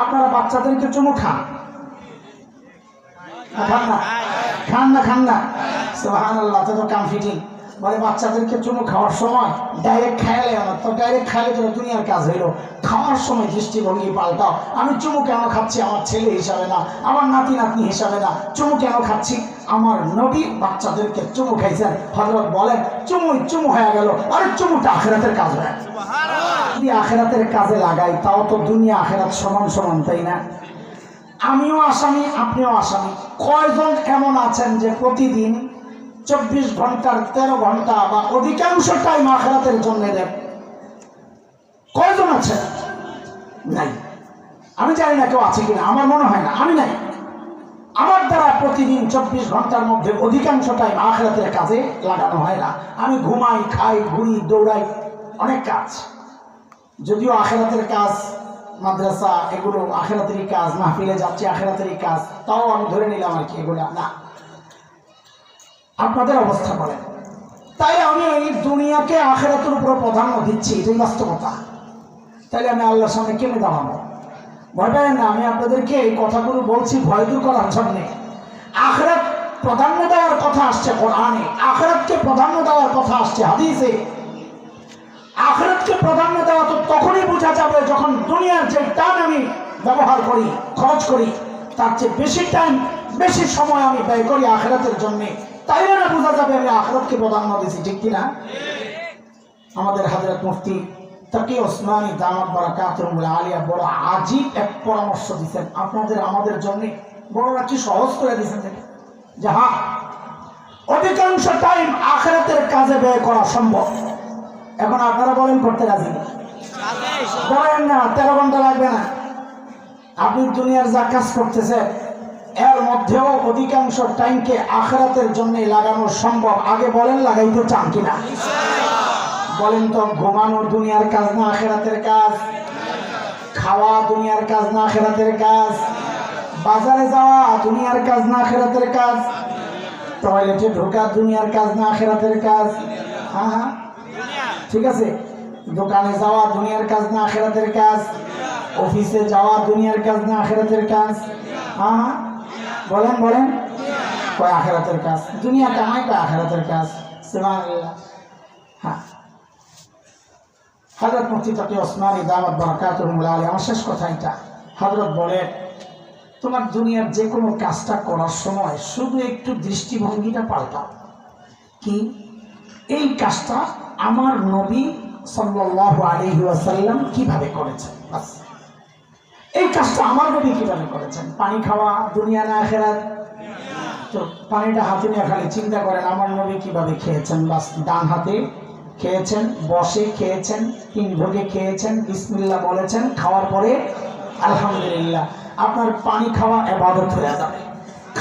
আপনারা বাচ্চাদেরকে চুমু খান। খান না খান না খান না তো কাম ফিটিং। বলে বাচ্চাদেরকে খাওয়ার সময় ডাইরেক্ট খাইলে না তো ডাইরেক্ট খাইলে তো দুনিয়ার কাজ হইল। খাওয়ার সময় দৃষ্টিভঙ্গি পাল্টাও। আমি চুমু কেন খাচ্ছি? আমার ছেলে হিসাবে না। আমার নাতি, নাতনি হিসাবে না। চুমু কেন খাচ্ছি? আমার নবী বাচ্চাদেরকে চুমু খাইছেন। হজরত বলেন, চুমুই চুমু হয়ে গেল। আরে চুমুটা আখেরাতের কাজ হয় যদি আখেরাতের কাজে লাগাই, তাও তো দুনিয়া আখেরাত সমান সমান, তাই না? আমিও আসামি, আপনিও আসামি। কয়জন এমন আছেন যে প্রতিদিন চব্বিশ ঘণ্টার তেরো ঘণ্টা বা অধিকাংশ টাইম আখেরাতের জন্য দেন? কয়জন আছেন? নাই। আমি জানি না কেউ আছে কিনা, আমার মনে হয় না, আমি নাই। আমার দ্বারা প্রতিদিন চব্বিশ ঘণ্টার মধ্যে অধিকাংশ টাইম আখেরাতের কাজে লাগানো হয় না। আমি ঘুমাই, খাই, ঘুরি, দৌড়াই, অনেক কাজ। যদিও আখেরাতের কাজ, মাদ্রাসা এগুলো আখেরাতেরই কাজ, মাহফিলে যাচ্ছে আখেরাতেরই কাজ, তাও আমি ধরে নিলাম আর কি এগুলো, না। আপনাদের অবস্থা বলেন। তাই আমি এই দুনিয়াকে আখেরাতের উপর প্রাধান্য দিচ্ছি, এটাই বাস্তবতা। তাইলে আমি আল্লাহর সামনে কেমনে দাঁড়াবো? ভয় পাবেন না, আমি আপনাদেরকে এই কথাগুলো বলছি, ভয় দূর করার জন্যে। আখেরাত প্রাধান্য দেওয়ার কথা আসছে কোরআনে, আখেরাতকে প্রাধান্য দেওয়ার কথা আসছে হাদিসে। আখেরাতকে প্রাধান্য দেওয়া তো তখনই বোঝা যাবে যখন দুনিয়ার যে টাইম আমি ব্যবহার করি, খরচ করি, তার চেয়ে বেশি টাইম, বেশি সময় আমি ব্যয় করি আখেরাতের জন্য। তাই না বোঝা যাবে আমি আখেরাতকে প্রাধান্য দিয়েছি, ঠিক কিনা? আমাদের হাজরত মুফতি তাকে ওসমানী দামাত বারাকাতুল আলিয়া বড় আজীব এক পরামর্শ দিচ্ছেন আপনাদের, আমাদের জন্য বড়রা কি সহজ করে দিচ্ছেন যে হ্যাঁ অধিকাংশ টাইম আখেরাতের কাজে ব্যয় করা সম্ভব। এখন আপনারা বলেন করতে রাজি। বলেন না, তেরো ঘণ্টা লাগবে না। আপনি দুনিয়ার যা কাজ করতেছেন, এর মধ্যেও অধিকাংশ টাইমকে আখরাতের জন্য লাগানো সম্ভব। আগে বলেন লাগাইতে চান কিনা? বলেন তো, ঘুমানো দুনিয়ার কাজ না আখেরাতের কাজ? খাওয়া দুনিয়ার কাজ না আখেরাতের কাজ? বাজারে যাওয়া দুনিয়ার কাজ না আখেরাতের কাজ? টয়লেটে ঢোকা দুনিয়ার কাজ না আখেরাতের কাজ? হ্যাঁ হ্যাঁ। ঠিক আছে? দোকানে যাওয়া দুনিয়ার কাজ না আখেরাতের কাজ? অফিসে যাওয়া দুনিয়ার কাজ না আখেরাতের কাজ? হ্যাঁ হ্যাঁ। বলেন বলেন। কয় আখেরাতের কাজ? দুনিয়া কামাই কয় আখেরাতের কাজ? হ্যাঁ। হজরত মুফতি তাকি ওসমানী দাওয়াত বরকাতুল আলী, আমার শেষ কথা এটা। হজরত বলে, তোমার দুনিয়ার যে কোনো কাজটা করার সময় শুধু একটু দৃষ্টিভঙ্গিটা পাল্টাও। কি? এই কাজটা আমার নবী আলাইহি ওয়াসাল্লাম কীভাবে করেছেন? এই কাজটা আমার নবী কীভাবে করেছেন? পানি খাওয়া, দুনিয়া না আখেরাত? তো পানিটা হাতে নিয়ে খালি চিন্তা করেন, আমার নবী কীভাবে খেয়েছেন? বাস, ডান হাতে খেয়েছেন, বসে খেয়েছেন, তিন ভোগে খেয়েছেন, বিসমিল্লাহ বলেছেন, খাওয়ার পরে আলহামদুলিল্লাহ, আপনার পানি খাওয়া এবাদত হয়ে যাবে।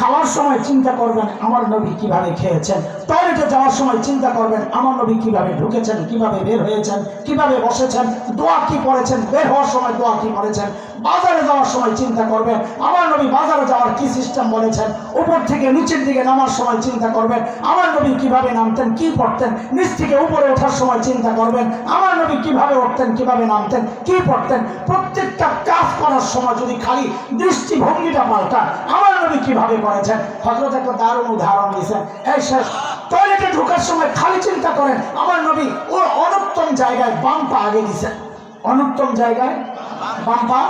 খাওয়ার সময় চিন্তা করবেন, আমার নবী কীভাবে খেয়েছেন? টয়লেটে যাওয়ার সময় চিন্তা করবেন, আমার নবী কীভাবে ঢুকেছেন, কীভাবে বের হয়েছেন, কীভাবে বসেছেন, দোয়া কি পড়েছেন বের হওয়ার সময় দোয়া কি পড়েছেন বাজারে যাওয়ার সময় চিন্তা করবেন, আমার নবী বাজারে যাওয়ার কি সিস্টেম বলেছেন? উপর থেকে নিচের দিকে নামার সময় চিন্তা করবেন, আমার নবী কীভাবে নামতেন, কি পড়তেন? নিচ থেকে উপরে ওঠার সময় চিন্তা করবেন, আমার নবী কীভাবে উঠতেন, কীভাবে নামতেন, কি পড়তেন? প্রত্যেকটা কাজ করার সময় যদি খালি দৃষ্টিভঙ্গিটা পাল্টান, আমার নবী কীভাবে করেছেন? হজরত একটা দারুণ উদাহরণ দিয়েছেন। এই শেষ টয়লেটে ঢোকার সময় খালি চিন্তা করেন, আমার নবী ওর অনুত্তম জায়গায় বাম পা আগে দিয়েছেন। অনুত্তম জায়গায় বাম পা?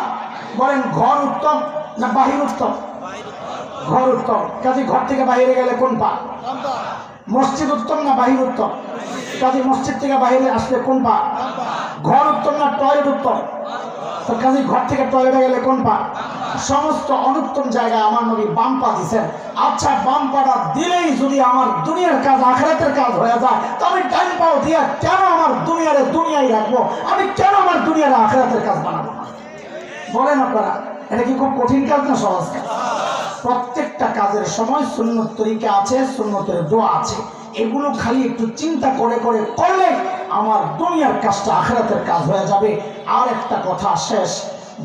বলেন ঘর উত্তম না বাহির উত্তম? ঘর উত্তম। কাজে ঘর থেকে বাইরে গেলে কোন পা? মসজিদ উত্তম না বাহির উত্তম? কাজে মসজিদ থেকে বাইরে আসলে কোন পা? ঘর উত্তম না টয়লেট উত্তম? কাজে ঘর থেকে টয়লেটে গেলে কোন পা? সমস্ত অনুত্তম জায়গায় আমার নবী বাম পা দিছেন। আচ্ছা বাম পাটা দিলেই যদি আমার দুনিয়ার কাজ আখরাতের কাজ হয়ে যায় তো আমি ডান পাও দিয়া কেন আমার দুনিয়ারে দুনিয়ায় রাখব? আমি কেন আমার দুনিয়ারে আখরাতের কাজ বানাবো? না বলেন আপনারা, এটা কি খুব কঠিন কাজ না সহজ কাজ? প্রত্যেকটা কাজের সময় সুন্নত তরিকা আছে, সুন্নতের দোয়া আছে। এগুলো খালি একটু চিন্তা করে করে করলে আমার দুনিয়ার কাজটা আখেরাতের কাজ হয়ে যাবে। আর একটা কথা শেষ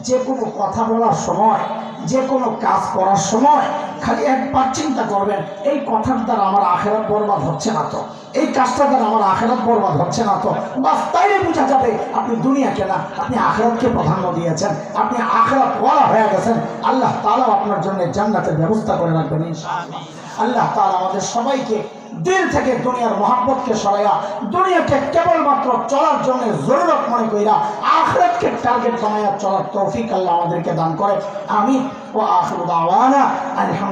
যে কোনো কথা বলার সময় যে কোনো কাজ করার সময় খালি একবার চিন্তা করবেন। এই কথার দ্বারা আমার আখেরাত বরবাদ হচ্ছে না তো। এই কাজটা দ্বারা আমার আখেরাত বরবাদ হচ্ছে না তো। বাস তাইলে বোঝা যাবে আপনি দুনিয়াকে না, আপনি আখেরাতকে প্রাধান্য দিয়েছেন। আপনি আখেরাত ওয়ালা হয়ে গেছেন। আল্লাহ তাআলা আপনার জন্য জান্নাতের ব্যবস্থা করে রাখবেন আল্লাহ তাআলা আমাদের সবাইকে দিল থেকে দুনিয়ার মহাব্বতকে সরাইয়া, দুনিয়াকে কেবলমাত্র চলার জন্য জরুরত মনে কইরা আখরাতকে টার্গেট বানাইয়া চলার তৌফিক আল্লাহ আমাদেরকে দান করে। আমি ও আখরু দাওয়ানা। আলহামদুলিল্লাহ।